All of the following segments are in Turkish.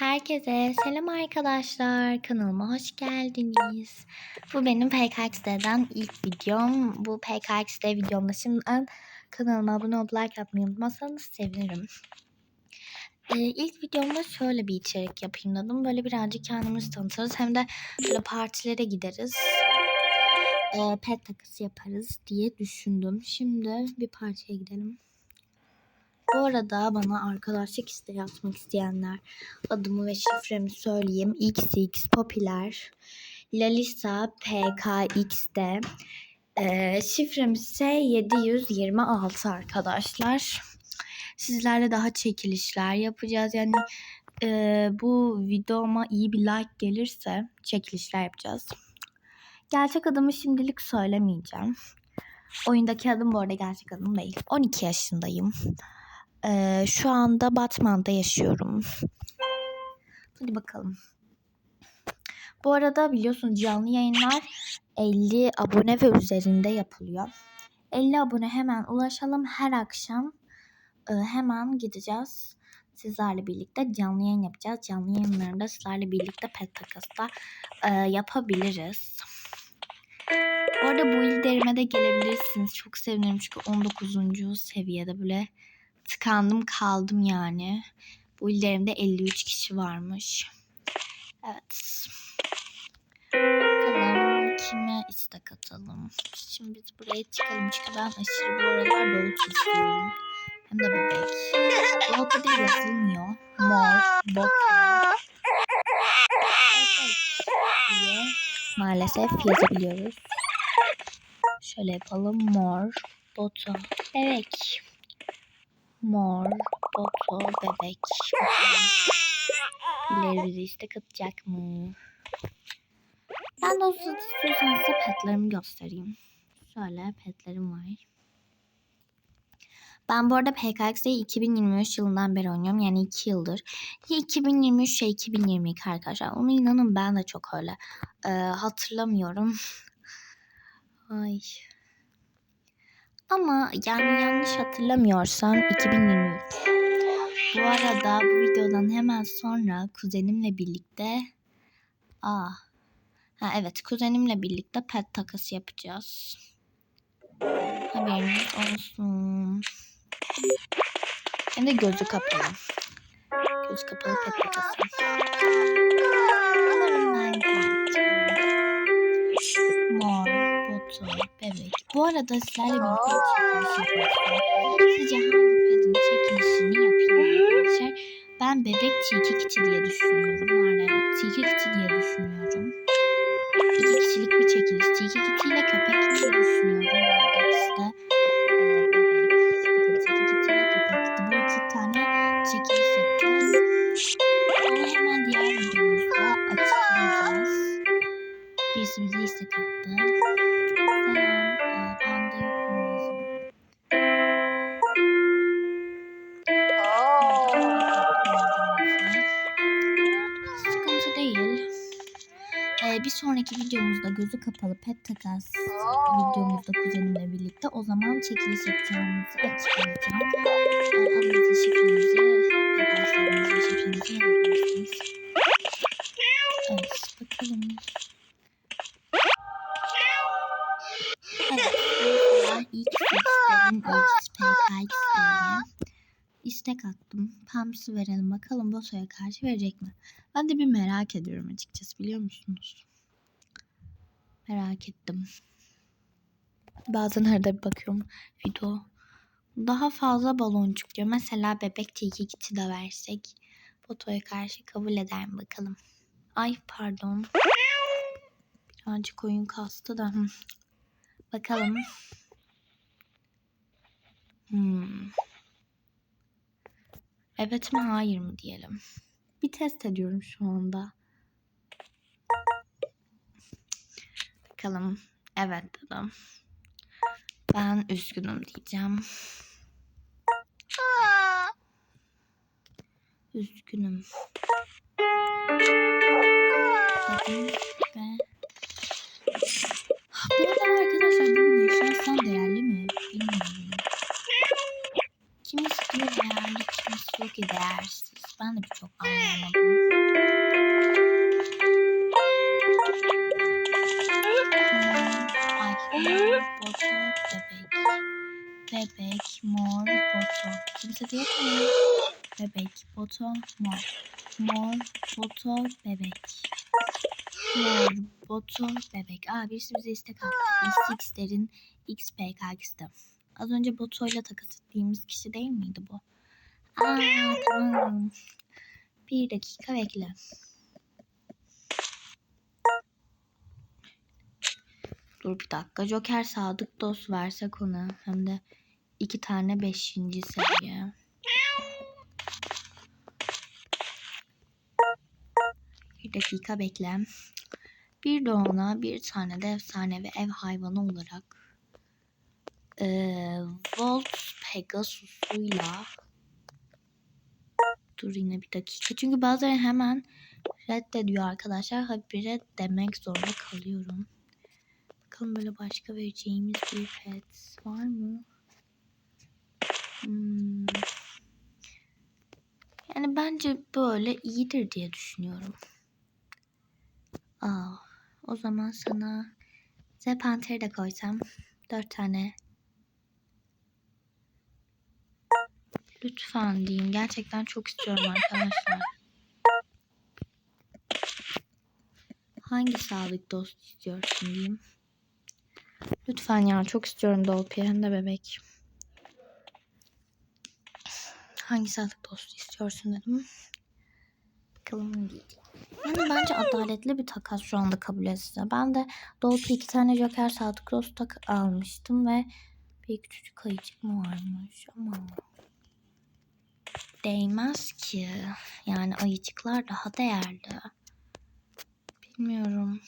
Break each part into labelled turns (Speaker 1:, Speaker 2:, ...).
Speaker 1: Herkese selam arkadaşlar. Kanalıma hoş geldiniz. Bu benim PKXD'den ilk videom. Bu PKXD videomda şimdiden kanalıma abone olup like atmayı unutmazsanız sevinirim. Ee, ilk videomda şöyle bir içerik yapayım dedim. Böyle birazcık kendimizi tanıtırız. Hem de böyle partilere gideriz. Ee, pet takısı yaparız diye düşündüm. Şimdi bir partiye gidelim. Bu arada bana arkadaşlık isteği atmak isteyenler adımı ve şifremi söyleyeyim. XX popüler Lalisa PKX'de ee, şifremiz ise 726 arkadaşlar. Sizlerle daha çekilişler yapacağız. Yani e, bu videoma iyi bir like gelirse çekilişler yapacağız. Gerçek adımı şimdilik söylemeyeceğim. Oyundaki adım bu arada gerçek adım değil. 12 yaşındayım. Ee, şu anda Batman'da yaşıyorum. Hadi bakalım. Bu arada biliyorsunuz canlı yayınlar 50 abone ve üzerinde yapılıyor. 50 abone hemen ulaşalım. Her akşam e, hemen gideceğiz. Sizlerle birlikte canlı yayın yapacağız. Canlı yayınlarında sizlerle birlikte pet takası e, yapabiliriz. Bu arada bu ilderime de gelebilirsiniz. Çok sevinirim çünkü 19. seviyede böyle tıkandım kaldım yani. Bu illerimde 53 kişi varmış. Evet. Bakalım kime istek atalım. Şimdi biz buraya çıkalım çünkü ben aşırı bu aralar Doğu istiyorum. Hem de bebek. Doğu'da da yazılmıyor. Mor. Bebek diye maalesef yazabiliyoruz. Şöyle yapalım. Mor, bota, bebek. Mor, boto, bebek. Birileri bize istek atacak mı? Ben de o sırada istiyorsanız size petlerimi göstereyim. Şöyle petlerim var. Ben bu arada PKX'yi 2023 yılından beri oynuyorum. Yani 2 yıldır. Ya 2023 ya 2022 arkadaşlar. Onu inanın ben de çok öyle ee, hatırlamıyorum. Ay. Ama yani yanlış hatırlamıyorsam 2023. Bu arada bu videodan hemen sonra kuzenimle birlikte Aa. Ha evet kuzenimle birlikte pet takası yapacağız. Haberiniz olsun. Hem de gözü kapalı. Gözü kapalı pet takası. Bu arada sizlerle birlikte Sizce hangi pedin çekilişini yapayım arkadaşlar? Ben bebek tilki kiti diye düşünüyorum. Evet. Tilki pet takas videomuzda kuzenimle birlikte o zaman çekiliş yapacağımızı açıklayacağım. Adınızı şifrenizi arkadaşlarınızı şifrenizi yazabilirsiniz. Evet bakalım. Evet. ilk istedim XPKX'ye istek attım. Pamsı verelim bakalım Boto'ya karşı verecek mi? Ben de bir merak ediyorum açıkçası biliyor musunuz? Merak ettim. Bazen arada bir bakıyorum video. Daha fazla baloncuk diyor. Mesela bebek tilki de versek Boto'ya karşı kabul eder mi bakalım. Ay pardon. Birazcık oyun kastı da. Bakalım. Hmm. Evet mi hayır mı diyelim. Bir test ediyorum şu anda. Bakalım. Evet dedim. Ben üzgünüm diyeceğim. Üzgünüm. Dedim ve Boto, mor. Mor, boto, bebek. Mor, boto, bebek. Aa birisi bize istek attı. XX'lerin XPK'sı. Az önce botoyla takas ettiğimiz kişi değil miydi bu? Aa tamam. Bir dakika bekle. Dur bir dakika. Joker sadık dost versek ona. Hem de iki tane beşinci seviye. Dakika bekle. Bir de ona bir tane de efsane ve ev hayvanı olarak ee, Volt Pegasus'uyla Dur yine bir dakika. Çünkü bazıları hemen reddediyor arkadaşlar. Habire demek zorunda kalıyorum. Bakalım böyle başka vereceğimiz bir pet var mı? Hmm. Yani bence böyle iyidir diye düşünüyorum. Aa, o zaman sana Zepanter'i de koysam. Dört tane. Lütfen diyeyim. Gerçekten çok istiyorum arkadaşlar. Hangi sağlık dost istiyorsun diyeyim. Lütfen ya çok istiyorum Dolphy hem de bebek. Hangi sağlık dostu istiyorsun dedim. Bakalım değil. Yani bence adaletli bir takas şu anda kabul etse. Ben de Dolphy iki tane Joker sağlık dost tak almıştım ve bir küçücük ayıcık mı varmış ama değmez ki. Yani ayıcıklar daha değerli. Bilmiyorum.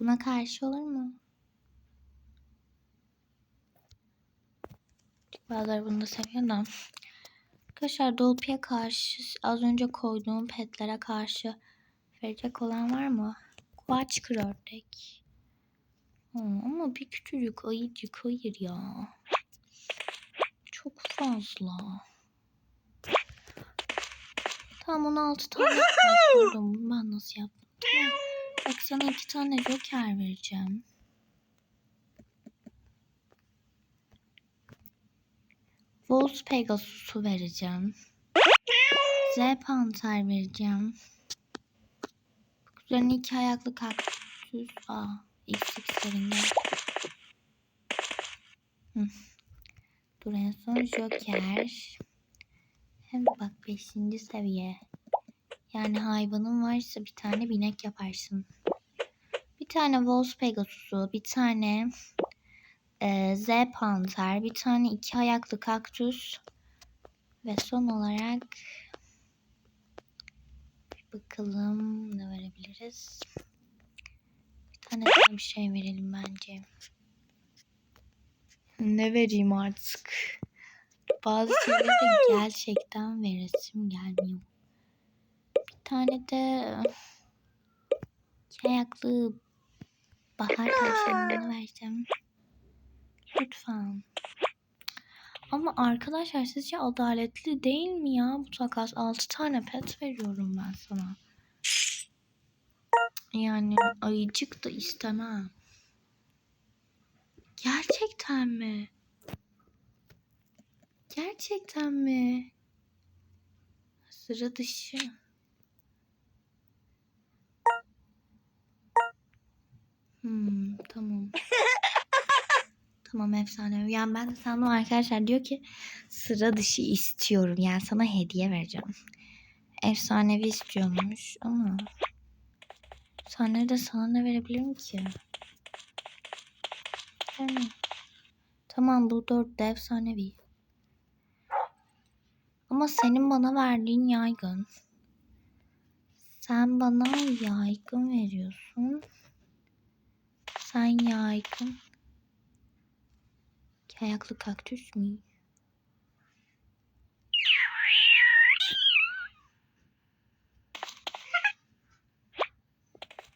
Speaker 1: Buna karşı olur mu? Bazıları bunu da seviyor da. Arkadaşlar Dolphy'ye karşı az önce koyduğum petlere karşı verecek olan var mı? Kuaç ördek. Ama bir küçücük ayıcık hayır ya. Çok fazla. Tamam 16 tane koydum. Ben nasıl yaptım? Tamam. Bak sana iki tane joker vereceğim. Wolf Pegasus'u vereceğim. Z Panter vereceğim. Üzerine iki ayaklı kaktüs. Aa, X6'larında. Dur en son Joker. Hem bak 5. seviye. Yani hayvanın varsa bir tane binek yaparsın. Bir tane Wolf Pegasus'u, bir tane e, Z Panter, bir tane iki ayaklı kaktüs ve son olarak bir bakalım ne verebiliriz. Bir tane daha bir şey verelim bence. Ne vereyim artık? Bazı şeyleri gerçekten veresim gelmiyor. Bir tane de iki ayaklı bahar tavşanını versem. Lütfen. Ama arkadaşlar sizce adaletli değil mi ya bu takas? 6 tane pet veriyorum ben sana. Yani ayıcık da istemem. Gerçekten mi? Gerçekten mi? Sıra dışı. Hmm, tamam. Tamam efsane. Yani ben de sandım arkadaşlar diyor ki sıra dışı istiyorum. Yani sana hediye vereceğim. Efsanevi istiyormuş ama sana de sana ne verebilirim ki? Yani, tamam bu dört de efsanevi. Ama senin bana verdiğin yaygın. Sen bana yaygın veriyorsun. Sen yaygın. Ayaklı kaktüs mü?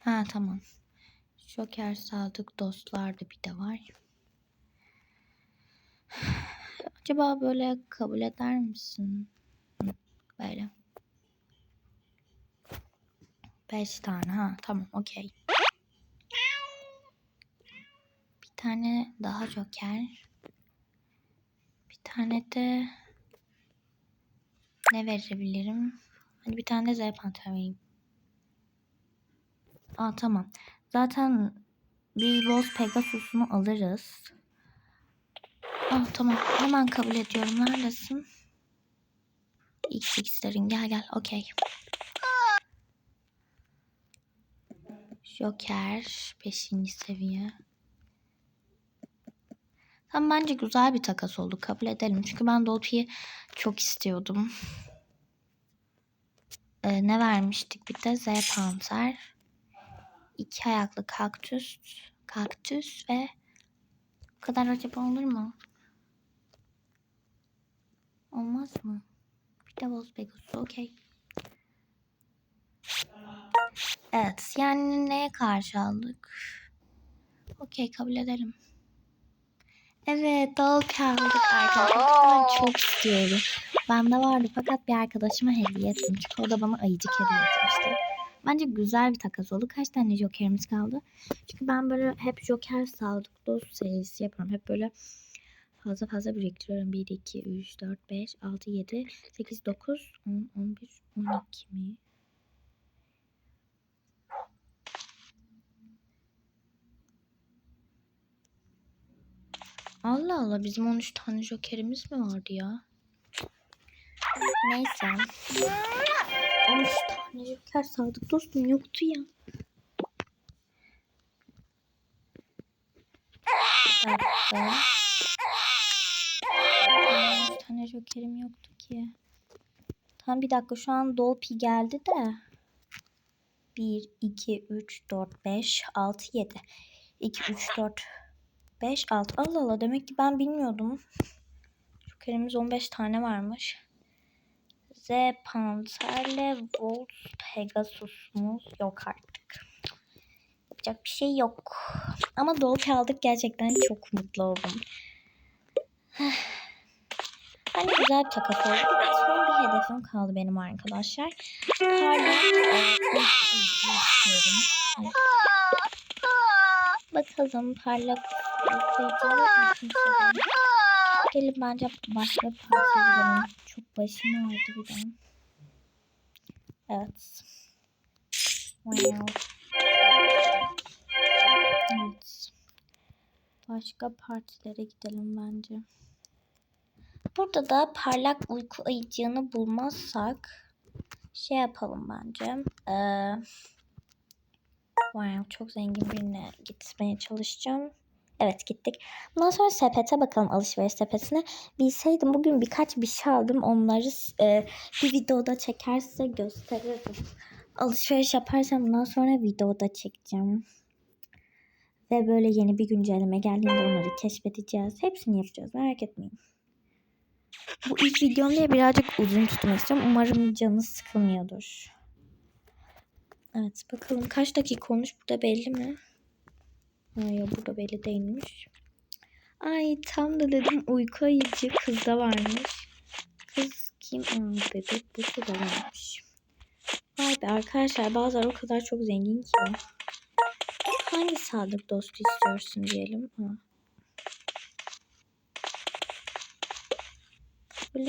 Speaker 1: Ha tamam. Joker sadık dostlar da bir de var. Acaba böyle kabul eder misin? Böyle. Beş tane ha tamam okey. Bir tane daha joker. Bir tane de ne verebilirim? Hadi bir tane de Z panter vereyim. Aa tamam. Zaten biz Boz Pegasus'unu alırız. Ah tamam. Hemen kabul ediyorum. Neredesin? XX'lerin gel gel. Okey. Joker. Beşinci seviye. Tam bence güzel bir takas oldu. Kabul edelim. Çünkü ben Dolphy'yi çok istiyordum. Ee, ne vermiştik? Bir de Z Panter. İki ayaklı kaktüs. Kaktüs ve bu kadar acaba olur mu? Olmaz mı? Bir de Boz Pegasus. Okey. Evet. Yani neye karşı aldık? Okey kabul edelim. Evet Dolk aldık arkadaşlar. Ben çok istiyorum. Bende vardı fakat bir arkadaşıma hediye ettim. Çünkü o da bana ayıcık hediye etmişti. Bence güzel bir takas oldu. Kaç tane jokerimiz kaldı? Çünkü ben böyle hep joker saldık dost serisi yapıyorum. Hep böyle fazla fazla biriktiriyorum. 1, 2, 3, 4, 5, 6, 7, 8, 9, 10, 11, 12 mi? Allah Allah bizim 13 tane jokerimiz mi vardı ya? Neyse. 13 tane joker saldık dostum yoktu ya. Dakika. 13 tane jokerim yoktu ki. Tam bir dakika şu an Dolpi geldi de. 1, 2, 3, 4, 5, 6, 7. 2, 3, 4, 5, 6. Allah Allah demek ki ben bilmiyordum. Jokerimiz 15 tane varmış. Z Panter'le Volt Pegasus'umuz yok artık. Yapacak bir şey yok. Ama Dolphy aldık gerçekten çok mutlu oldum. Bence güzel bir takas oldu. Son bir hedefim kaldı benim arkadaşlar. E. Evet. Bakalım parlak Gelin bence başka gidelim. Çok başım ağrıdı bir de. Evet. Wow. Evet. Başka partilere gidelim bence. Burada da parlak uyku ayıcığını bulmazsak şey yapalım bence. Ee, wow, çok zengin birine gitmeye çalışacağım. Evet gittik. Bundan sonra sepete bakalım alışveriş sepetine. Bilseydim bugün birkaç bir şey aldım. Onları e, bir videoda çeker size gösteririm. Alışveriş yaparsam bundan sonra videoda çekeceğim. Ve böyle yeni bir güncelleme geldiğinde onları keşfedeceğiz. Hepsini yapacağız merak etmeyin. Bu ilk videom diye birazcık uzun tutmak istiyorum. Umarım canınız sıkılmıyordur. Evet bakalım kaç dakika olmuş burada belli mi? Hayır burada belli değilmiş. Ay tam da dedim uyku ayıcı kızda varmış. Kız kim? Aa, bebek bu da varmış. Vay be arkadaşlar bazıları o kadar çok zengin ki. Hangi sadık dostu istiyorsun diyelim. Ha. Kabul.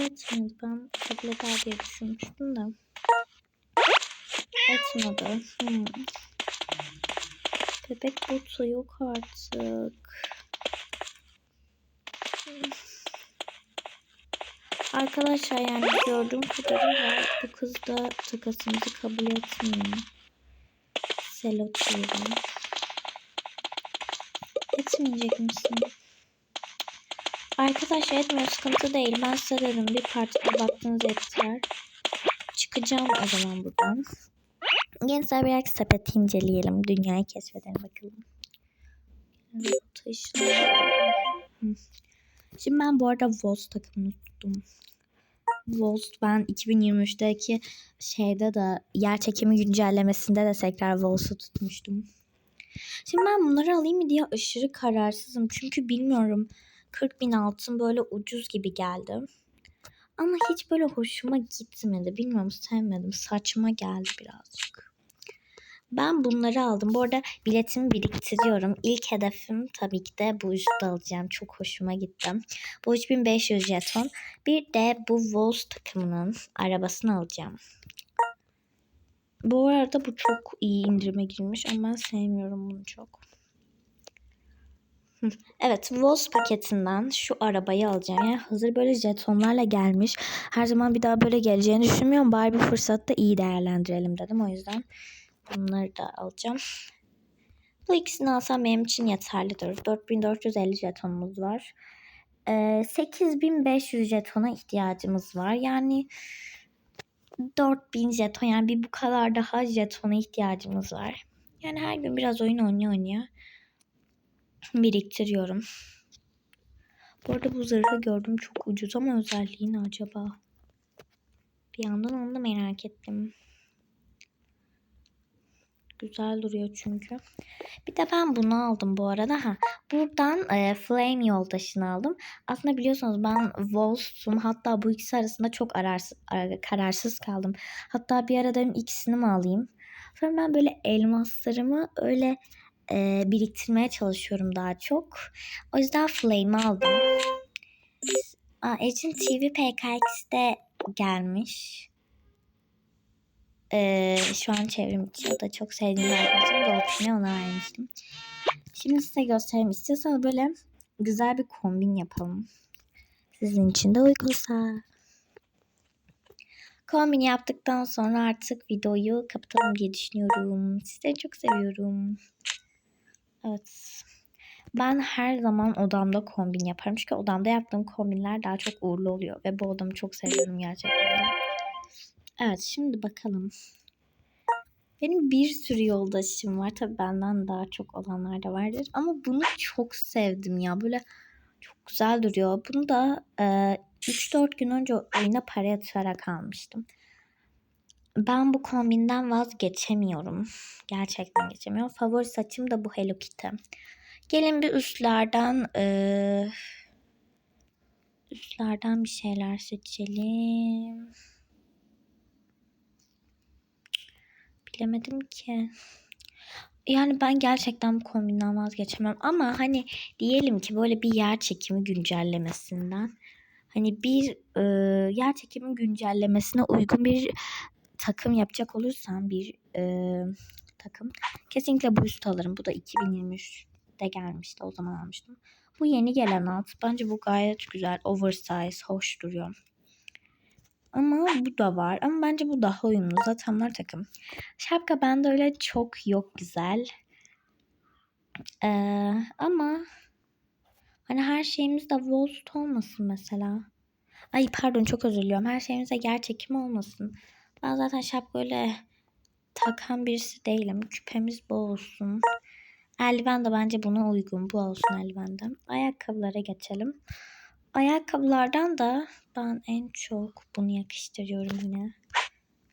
Speaker 1: Ben kabul diye düşünmüştüm de. Etmedi. Hmm. Bebek botu yok artık. Arkadaşlar yani gördüğüm kadarıyla bu kız da takasımızı kabul etmiyor. Seloti'yle. Etmeyecek misin? Arkadaşlar etmiyor sıkıntı değil. Ben size dedim bir partide baktığınız yeter. Çıkacağım o zaman buradan. Gençler birer sepet inceleyelim. Dünyayı keşfedelim bakalım. Şimdi ben bu arada Voz takımını tuttum. Voz ben 2023'teki şeyde de yer çekimi güncellemesinde de tekrar Voz'u tutmuştum. Şimdi ben bunları alayım mı diye aşırı kararsızım. Çünkü bilmiyorum 40 bin altın böyle ucuz gibi geldi. Ama hiç böyle hoşuma gitmedi. Bilmiyorum sevmedim. Saçma geldi birazcık. Ben bunları aldım. Bu arada biletimi biriktiriyorum. İlk hedefim tabii ki de bu üstü alacağım. Çok hoşuma gitti. Bu 3500 jeton. Bir de bu Wolves takımının arabasını alacağım. Bu arada bu çok iyi indirime girmiş ama ben sevmiyorum bunu çok. Evet, Wolves paketinden şu arabayı alacağım. Yani hazır böyle jetonlarla gelmiş. Her zaman bir daha böyle geleceğini düşünmüyorum. Bari bir fırsatta iyi değerlendirelim dedim. O yüzden bunları da alacağım. Bu ikisini alsam benim için yeterlidir. 4450 jetonumuz var. Ee, 8500 jetona ihtiyacımız var. Yani 4000 jeton yani bir bu kadar daha jetona ihtiyacımız var. Yani her gün biraz oyun oynuyor oynuyor. Biriktiriyorum. Bu arada bu zırhı gördüm çok ucuz ama özelliği ne acaba? Bir yandan onu da merak ettim. Güzel duruyor çünkü. Bir de ben bunu aldım bu arada. Ha, buradan e, Flame yoldaşını aldım. Aslında biliyorsunuz ben Wolfs'um. Hatta bu ikisi arasında çok ararsız, ar- kararsız kaldım. Hatta bir ara dedim ikisini mi alayım? Sonra ben böyle elmaslarımı öyle e, biriktirmeye çalışıyorum daha çok. O yüzden Flame'i aldım. Aa, Ecin TV PKX'de gelmiş. Ee, şu an çevrim içi. Da çok sevdiğim arkadaşım. Dolphin'e ona vermiştim. Şimdi size göstereyim. İstiyorsanız böyle güzel bir kombin yapalım. Sizin için de uygunsa. Kombini yaptıktan sonra artık videoyu kapatalım diye düşünüyorum. Sizleri çok seviyorum. Evet. Ben her zaman odamda kombin yaparım. Çünkü odamda yaptığım kombinler daha çok uğurlu oluyor. Ve bu odamı çok seviyorum gerçekten. Evet şimdi bakalım. Benim bir sürü yoldaşım var. Tabii benden daha çok olanlar da vardır. Ama bunu çok sevdim ya. Böyle çok güzel duruyor. Bunu da e, 3-4 gün önce oyuna para yatırarak almıştım. Ben bu kombinden vazgeçemiyorum. Gerçekten geçemiyorum. Favori saçım da bu Hello Kitty. Gelin bir üstlerden e, üstlerden bir şeyler seçelim. Bilemedim ki. Yani ben gerçekten bu kombinden vazgeçemem. Ama hani diyelim ki böyle bir yer çekimi güncellemesinden hani bir e, yer çekimi güncellemesine uygun bir takım yapacak olursam bir e, takım kesinlikle bu üstü alırım. Bu da 2023'te gelmişti. O zaman almıştım. Bu yeni gelen alt. Bence bu gayet güzel. Oversize. Hoş duruyor. Ama bu da var. Ama bence bu daha uyumlu. Zaten bunlar takım. Şapka bende öyle çok yok güzel. Ee, ama hani her şeyimiz de Wolst olmasın mesela. Ay pardon çok özür diliyorum. Her şeyimiz de gerçekim olmasın. Ben zaten şapka öyle takan birisi değilim. Küpemiz bu olsun. Eldiven de bence buna uygun. Bu olsun eldivenden. Ayakkabılara geçelim. Ayakkabılardan da ben en çok bunu yakıştırıyorum yine.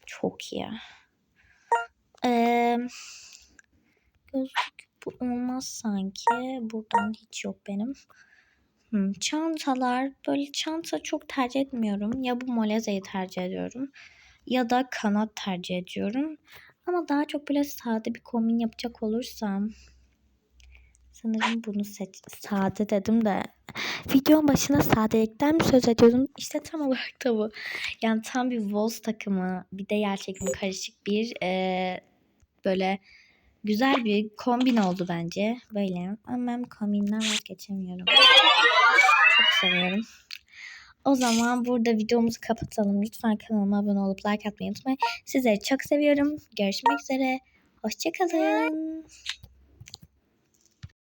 Speaker 1: Çok iyi. Ee, gözlük bu olmaz sanki. Buradan hiç yok benim. Hmm, çantalar böyle çanta çok tercih etmiyorum. Ya bu molezeyi tercih ediyorum. Ya da kanat tercih ediyorum. Ama daha çok böyle sade bir kombin yapacak olursam sanırım bunu seç sade dedim de videonun başına sadelikten mi söz ediyordum? İşte tam olarak da bu. Yani tam bir Wolves takımı bir de yer çekimi karışık bir e, böyle güzel bir kombin oldu bence. Böyle ama ben kombinden vazgeçemiyorum. Çok seviyorum. O zaman burada videomuzu kapatalım. Lütfen kanalıma abone olup like atmayı unutmayın. Sizleri çok seviyorum. Görüşmek üzere. Hoşçakalın.